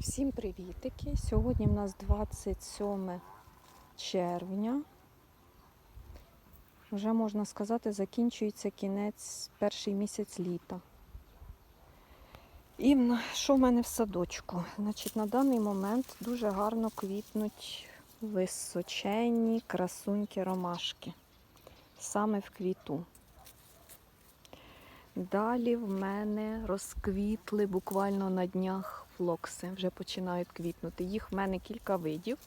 Всім привітики! Сьогодні в нас 27 червня. Вже можна сказати, закінчується кінець перший місяць літа. І що в мене в садочку? Значить, на даний момент дуже гарно квітнуть височенні красунькі ромашки. Саме в квіту. Далі в мене розквітли буквально на днях флокси, вже починають квітнути. Їх в мене кілька видів.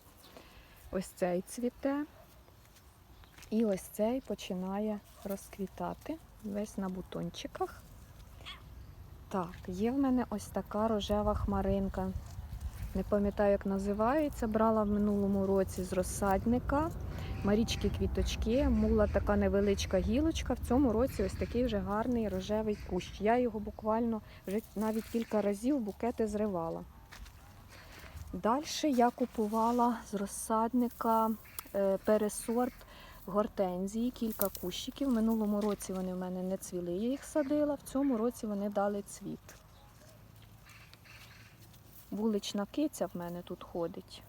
Ось цей цвіте. І ось цей починає розквітати весь на бутончиках. Так, є в мене ось така рожева хмаринка. Не пам'ятаю, як називається. Брала в минулому році з розсадника. Марічки квіточки, мула така невеличка гілочка. В цьому році ось такий вже гарний рожевий кущ. Я його буквально вже навіть кілька разів букети зривала. Далі я купувала з розсадника е, пересорт гортензії, кілька кущиків. В минулому році вони в мене не цвіли, я їх садила, в цьому році вони дали цвіт. Вулична киця в мене тут ходить.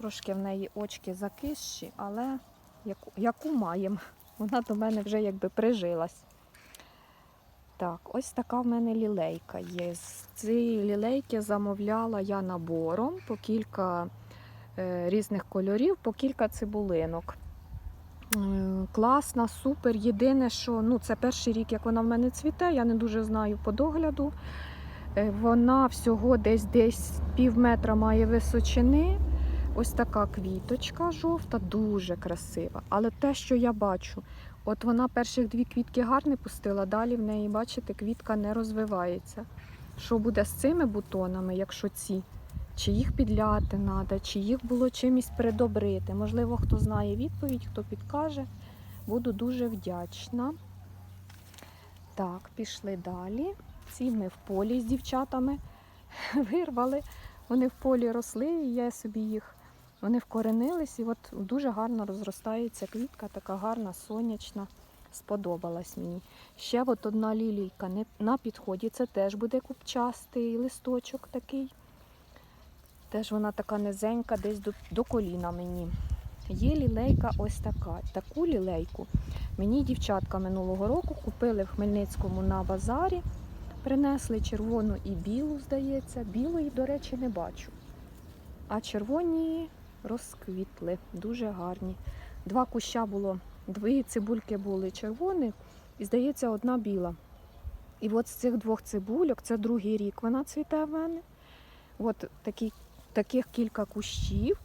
Трошки в неї очки закисші, але яку, яку маємо. Вона до мене вже якби прижилась. Так, ось така в мене лілейка є. З цієї лілейки замовляла я набором по кілька е, різних кольорів, по кілька цибулинок. Е, Класна, супер. Єдине, що ну, це перший рік, як вона в мене цвіте, я не дуже знаю по догляду. Е, Вона всього десь десь пів метра має височини. Ось така квіточка жовта, дуже красива. Але те, що я бачу, от вона перших дві квітки гарне пустила, далі в неї, бачите, квітка не розвивається. Що буде з цими бутонами, якщо ці? Чи їх підляти треба, чи їх було чимось придобрити? Можливо, хто знає відповідь, хто підкаже. Буду дуже вдячна. Так, пішли далі. Ці ми в полі з дівчатами вирвали. Вони в полі росли, і я собі їх. Вони вкоренились, і от дуже гарно розростається квітка, така гарна, сонячна. Сподобалась мені. Ще от одна лілійка на підході. Це теж буде купчастий листочок такий. Теж вона така низенька, десь до, до коліна мені. Є лілейка ось така. Таку лілейку мені дівчатка минулого року купили в Хмельницькому на базарі. Принесли червону і білу, здається. Білої, до речі, не бачу. А червоні розквітли, дуже гарні. Два куща було, дві цибульки були червоних, і, здається, одна біла. І от з цих двох цибульок, це другий рік вона цвіте в мене. От такі, таких кілька кущів.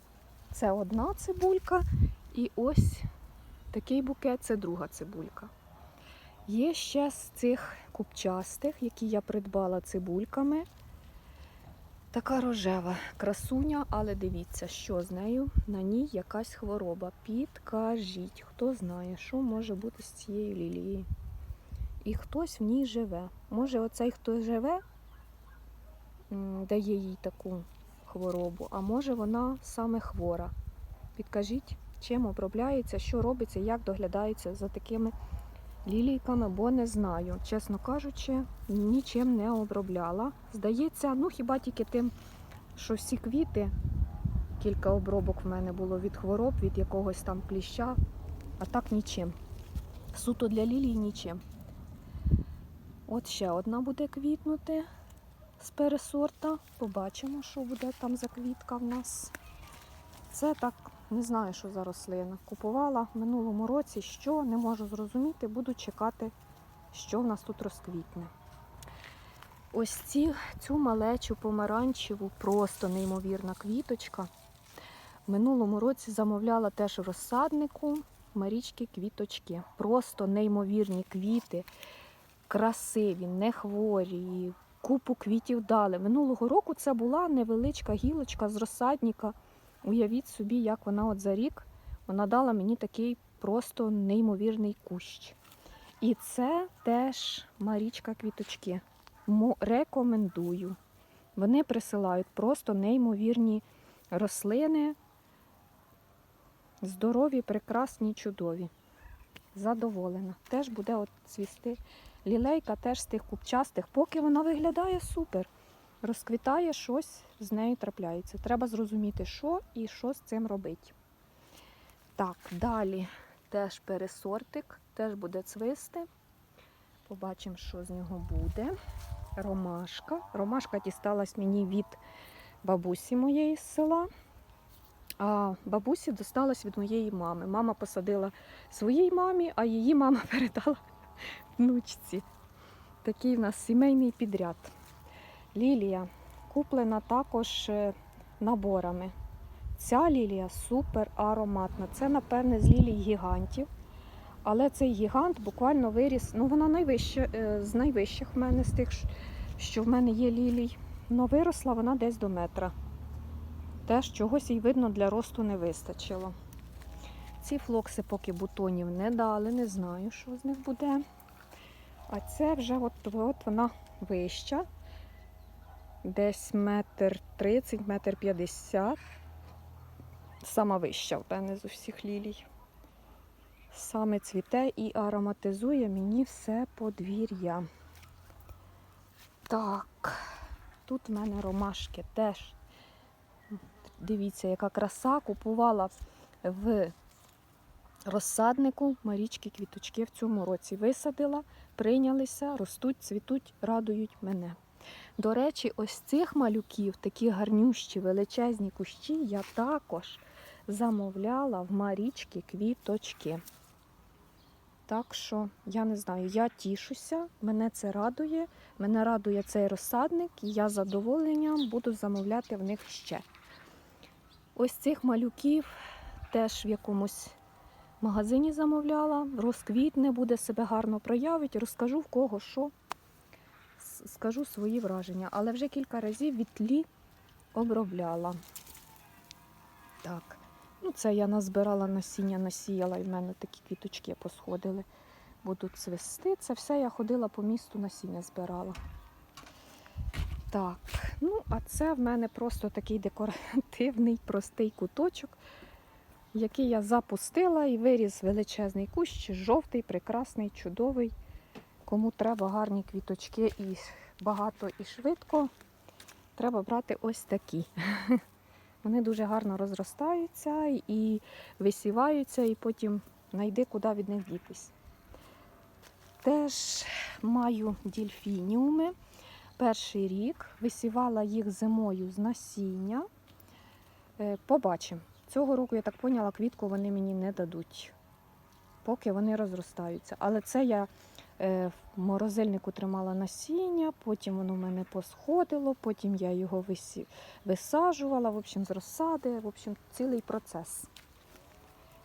Це одна цибулька. І ось такий букет це друга цибулька. Є ще з цих купчастих, які я придбала цибульками. Така рожева красуня, але дивіться, що з нею на ній якась хвороба. Підкажіть, хто знає, що може бути з цією лілією. І хтось в ній живе. Може, оцей хто живе, дає їй таку хворобу, а може вона саме хвора. Підкажіть, чим обробляється, що робиться, як доглядається за такими лілійками, бо не знаю. Чесно кажучи, нічим не обробляла. Здається, ну хіба тільки тим, що всі квіти, кілька обробок в мене було від хвороб, від якогось там кліща, а так нічим. Суто для лілій нічим. От ще одна буде квітнути з пересорта. Побачимо, що буде там за квітка в нас. Це так, не знаю, що за рослина. Купувала в минулому році, що не можу зрозуміти, буду чекати, що в нас тут розквітне. Ось ці, цю малечу помаранчеву, просто неймовірна квіточка. В минулому році замовляла теж розсаднику Марічки квіточки. Просто неймовірні квіти, красиві, не хворі, купу квітів дали. Минулого року це була невеличка гілочка з розсадника. Уявіть собі, як вона от за рік вона дала мені такий просто неймовірний кущ. І це теж Марічка квіточки. Мо- Рекомендую. Вони присилають просто неймовірні рослини. Здорові, прекрасні, чудові. Задоволена. Теж буде от цвісти. Лілейка теж з тих купчастих, поки вона виглядає супер. Розквітає, щось з нею трапляється. Треба зрозуміти, що і що з цим робити. Так, далі теж пересортик, теж буде цвисти. Побачимо, що з нього буде. Ромашка. Ромашка дісталась мені від бабусі моєї з села. А бабусі досталась від моєї мами. Мама посадила своїй мамі, а її мама передала внучці. Такий в нас сімейний підряд. Лілія куплена також е, наборами. Ця лілія супер ароматна. Це, напевне, з лілій гігантів. Але цей гігант буквально виріс. Ну, вона найвища, е, з найвищих в мене, з тих, що в мене є лілій. Но виросла вона десь до метра. Теж чогось їй видно для росту не вистачило. Ці флокси поки бутонів не дали, не знаю, що з них буде. А це вже от, от вона вища. Десь метр тридцять, метр п'ятдесят. Сама вища в мене з усіх лілій. Саме цвіте і ароматизує мені все подвір'я. Так, тут в мене ромашки теж. Дивіться, яка краса. Купувала в розсаднику Марічки квіточки в цьому році. Висадила, прийнялися, ростуть, цвітуть, радують мене. До речі, ось цих малюків, такі гарнющі, величезні кущі, я також замовляла в Марічки квіточки. Так що, я не знаю, я тішуся, мене це радує, мене радує цей розсадник, і я з задоволенням буду замовляти в них ще. Ось цих малюків теж в якомусь магазині замовляла, розквітне, буде себе гарно проявить, розкажу в кого що, скажу свої враження, але вже кілька разів від тлі обробляла. Так, ну це я назбирала насіння, насіяла, і в мене такі квіточки посходили. Будуть цвісти. Це все я ходила по місту, насіння збирала. Так, ну а це в мене просто такий декоративний, простий куточок, який я запустила і виріс величезний кущ, жовтий, прекрасний, чудовий. Кому треба гарні квіточки і багато і швидко, треба брати ось такі. Вони дуже гарно розростаються і висіваються, і потім знайди, куди від них дітись. Теж маю дільфініуми. Перший рік висівала їх зимою з насіння. Е, Побачимо. Цього року, я так поняла, квітку вони мені не дадуть, поки вони розростаються. Але це я в морозильнику тримала насіння, потім воно в мене посходило, потім я його висаджувала, в общем, з розсади, в общем, цілий процес.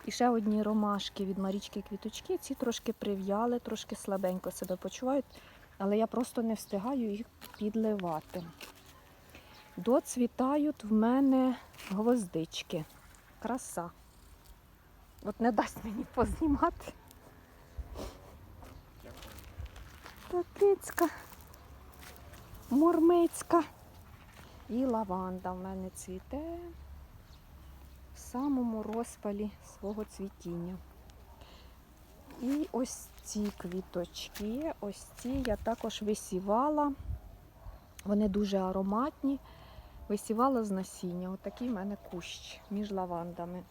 І ще одні ромашки від Марічки квіточки. Ці трошки прив'яли, трошки слабенько себе почувають, але я просто не встигаю їх підливати. Доцвітають в мене гвоздички. Краса. От не дасть мені познімати. Та кицька, мурмицька. І лаванда в мене цвіте в самому розпалі свого цвітіння. І ось ці квіточки, ось ці я також висівала. Вони дуже ароматні. Висівала з насіння. Отакий в мене кущ між лавандами.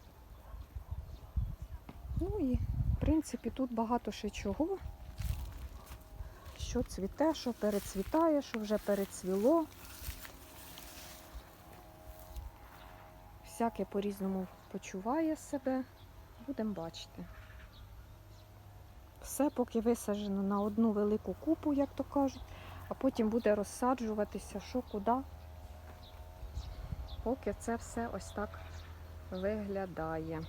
Ну і, в принципі, тут багато ще чого. Що цвіте, що перецвітає, що вже перецвіло. Всяке по-різному почуває себе. Будемо бачити. Все поки висаджено на одну велику купу, як то кажуть, а потім буде розсаджуватися, що куди. Поки це все ось так виглядає.